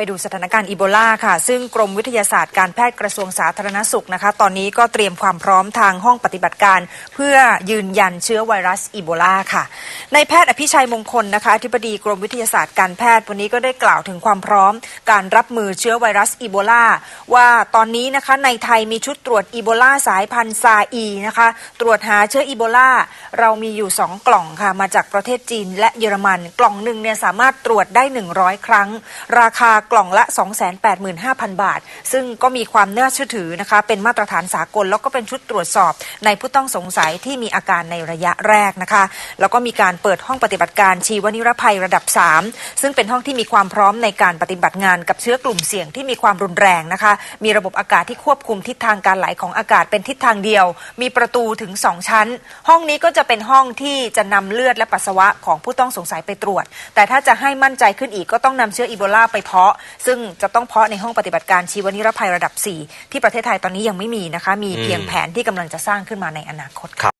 ไปดูสถานการณ์อีโบลาค่ะ ซึ่งกรมวิทยาศาสตร์การแพทย์กระทรวงสาธารณสุขนะคะ ตอนนี้ก็เตรียมความพร้อมทางห้องปฏิบัติการ เพื่อยืนยันเชื้อไวรัสอีโบลาค่ะ ในแพทย์อภิชัยมงคลนะคะอธิบดีกรมวิทยาศาสตร์การแพทย์วันนี้ก็ได้กล่าวถึงความพร้อม การรับมือเชื้อไวรัสอีโบลาว่าตอนนี้นะคะในไทยมีชุดตรวจอีโบลาสายพันธุ์ซาอีนะคะตรวจหาเชื้ออีโบลาเรามีอยู่ 2 กล่องค่ะมาจากประเทศจีนและเยอรมัน กล่องหนึ่งเนี่ยสามารถตรวจได้ 100 ครั้ง ราคากล่องละ 285,000 บาท ซึ่งก็มีความน่าเชื่อถือนะคะ เป็นมาตรฐานสากล แล้วก็เป็นชุดตรวจสอบในผู้ต้องสงสัยที่มีอาการในระยะแรกนะคะ แล้วก็มีการเปิดห้องปฏิบัติการชีวนิรภัยระดับ 3 ซึ่งเป็นห้องที่มีความพร้อมในการปฏิบัติงานกับเชื้อกลุ่มเสี่ยงที่มีความรุนแรงนะคะ มีระบบอากาศที่ควบคุมทิศทางการไหลของอากาศเป็นทิศทางเดียว มีประตูถึง 2 ชั้น ห้องนี้ก็จะเป็นห้องที่จะนำเลือดและปัสสาวะของผู้ต้องสงสัยไปตรวจ แต่ถ้าจะให้มั่นใจขึ้นอีกก็ต้องนำเชื้ออีโบลาไปเพาะซึ่งจะต้องเพาะในห้องปฏิบัติการชีวนิรภัยระดับ 4 ที่ประเทศไทยตอนนี้ยังไม่มีนะคะ มีเพียงแผนที่กำลังจะสร้างขึ้นมาในอนาคตค่ะ